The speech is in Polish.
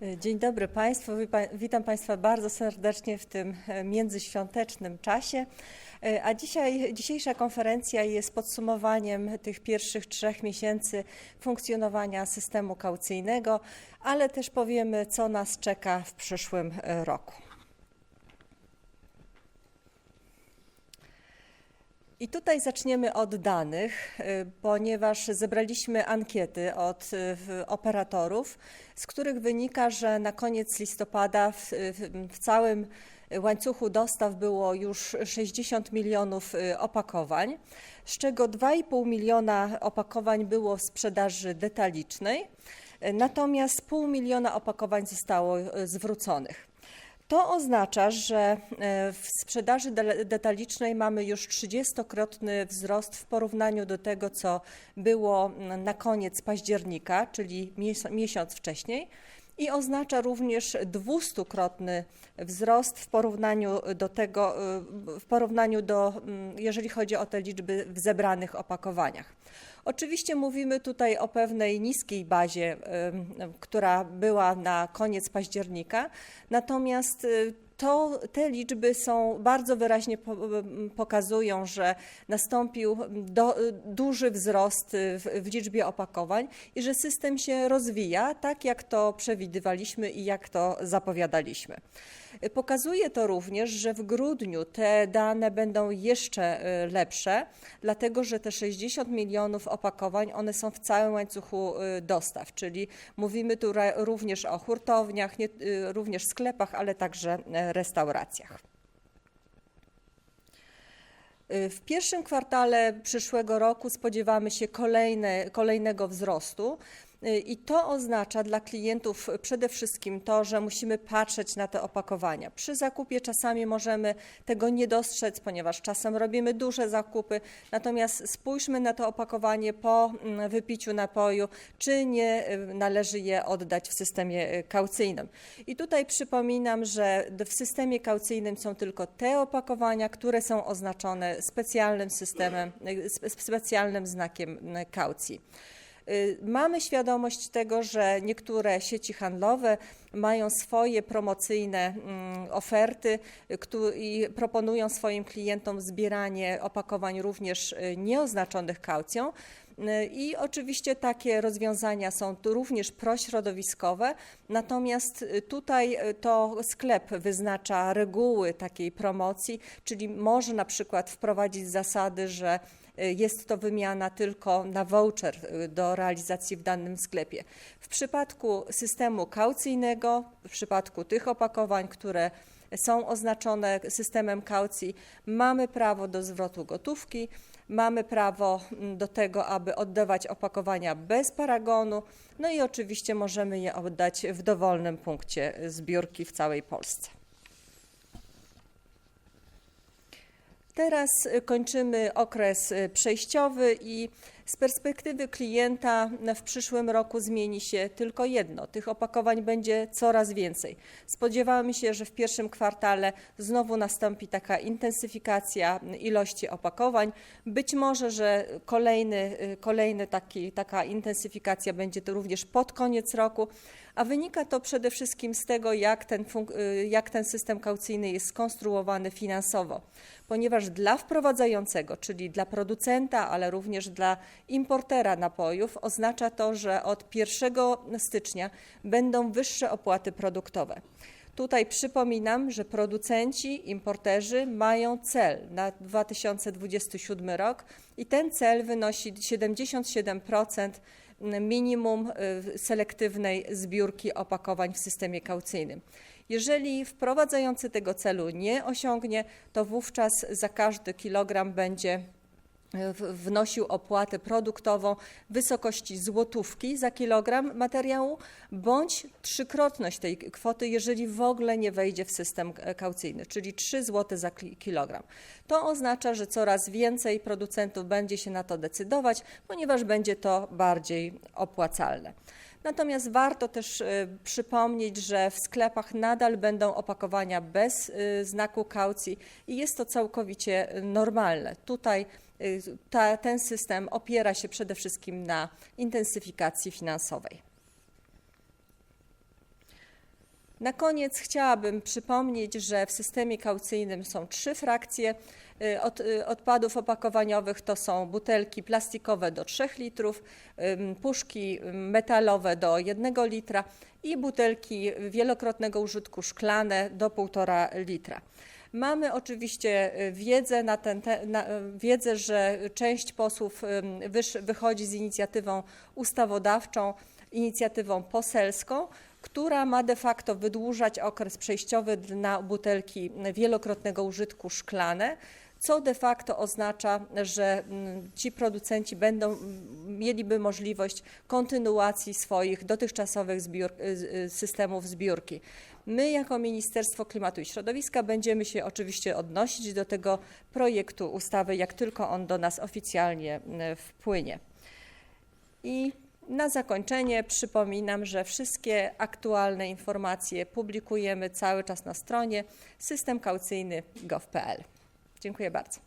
Dzień dobry Państwu. Witam Państwa bardzo serdecznie w tym e, międzyświątecznym czasie. E, a dzisiaj, dzisiejsza konferencja jest podsumowaniem tych pierwszych trzech miesięcy funkcjonowania systemu kaucyjnego, ale też powiemy, co nas czeka w przyszłym e, roku. I tutaj zaczniemy od danych, y, ponieważ zebraliśmy ankiety od y, operatorów, z których wynika, że na koniec listopada w, w całym łańcuchu dostaw było już 60 milionów y, opakowań, z czego 2,5 miliona opakowań było w sprzedaży detalicznej, natomiast pół miliona opakowań zostało zwróconych. To oznacza, że e, w sprzedaży detalicznej mamy już 30-krotny wzrost w porównaniu do tego, co było na koniec października, czyli miesiąc wcześniej. I oznacza również 200-krotny wzrost w porównaniu do tego, w porównaniu do, jeżeli chodzi o te liczby w zebranych opakowaniach. Oczywiście mówimy tutaj o pewnej niskiej bazie, która była na koniec października, natomiast y, to te liczby są bardzo wyraźnie pokazują, że nastąpił do, duży wzrost w, w, liczbie opakowań i że system się rozwija tak, jak to przewidywaliśmy i jak to zapowiadaliśmy. Pokazuje to również, że w grudniu te dane będą jeszcze y, lepsze, dlatego że te 60 milionów opakowań, one są w całym łańcuchu y, dostaw, czyli mówimy tu również o hurtowniach, nie, y, również sklepach, ale także restauracjach. W pierwszym kwartale przyszłego roku spodziewamy się kolejne, kolejnego wzrostu. I to oznacza dla klientów przede wszystkim to, że musimy patrzeć na te opakowania. Przy zakupie czasami możemy tego nie dostrzec, ponieważ czasem robimy duże zakupy, natomiast spójrzmy na to opakowanie po mm, wypiciu napoju, czy nie y, należy je oddać w systemie y, kaucyjnym. I tutaj przypominam, że w systemie kaucyjnym są tylko te opakowania, które są oznaczone specjalnym systemem, y, specjalnym znakiem kaucji. Y, mamy świadomość tego, że niektóre sieci handlowe mają swoje promocyjne mm, oferty i proponują swoim klientom zbieranie opakowań również y, nieoznaczonych kaucją. Y, I oczywiście takie rozwiązania są również prośrodowiskowe, natomiast tutaj to sklep wyznacza reguły takiej promocji, czyli może na przykład wprowadzić zasady, że jest to wymiana tylko na voucher do realizacji w danym sklepie. W przypadku systemu kaucyjnego, w przypadku tych opakowań, które są oznaczone systemem kaucji, mamy prawo do zwrotu gotówki, mamy prawo mm, do tego, aby oddawać opakowania bez paragonu, no i oczywiście możemy je oddać w dowolnym punkcie zbiórki w całej Polsce. Teraz y, kończymy okres y, przejściowy i z perspektywy klienta w przyszłym roku zmieni się tylko jedno. Tych opakowań będzie coraz więcej. Spodziewamy się, że w pierwszym kwartale znowu nastąpi taka intensyfikacja ilości opakowań. Być może, że kolejny, y, kolejny taki, taka intensyfikacja będzie to również pod koniec roku, a wynika to przede wszystkim z tego, jak ten, jak ten system kaucyjny jest skonstruowany finansowo ponieważ dla wprowadzającego, czyli dla producenta, ale również dla importera napojów, oznacza to, że od 1 stycznia będą wyższe opłaty produktowe. Tutaj przypominam, że producenci, importerzy mają cel na 2027 rok i ten cel wynosi 77% minimum y, selektywnej zbiórki opakowań w systemie kaucyjnym. Jeżeli wprowadzający tego celu nie osiągnie, to wówczas za każdy kilogram będzie wnosił opłatę produktową wysokości złotówki za kilogram materiału bądź trzykrotność tej kwoty, jeżeli w ogóle nie wejdzie w system kaucyjny, czyli 3 zł za kilogram. To oznacza, że coraz więcej producentów będzie się na to decydować, ponieważ będzie to bardziej opłacalne. Natomiast warto też y, przypomnieć, że w sklepach nadal będą opakowania bez y, znaku kaucji i jest to całkowicie normalne. Tutaj ta, ten system opiera się przede wszystkim na intensyfikacji finansowej. Na koniec chciałabym przypomnieć, że w systemie kaucyjnym są trzy frakcje y, od, y, odpadów opakowaniowych. To są butelki plastikowe do 3 litrów, puszki metalowe do 1 litra i butelki wielokrotnego użytku szklane do 1,5 litra. Mamy oczywiście y, wiedzę, na ten te, na, wiedzę, że część posłów wychodzi z inicjatywą ustawodawczą, inicjatywą poselską, która ma de facto wydłużać okres przejściowy na butelki wielokrotnego użytku szklane, co de facto oznacza, że mm, ci producenci będą mm, mieliby możliwość kontynuacji swoich dotychczasowych zbiór, y, y, systemów zbiórki. My jako Ministerstwo Klimatu i Środowiska będziemy się oczywiście odnosić do tego projektu ustawy, jak tylko on do nas oficjalnie y, wpłynie. I na zakończenie przypominam, że wszystkie aktualne informacje publikujemy cały czas na stronie systemkaucyjny.gov.pl. Dziękuję bardzo.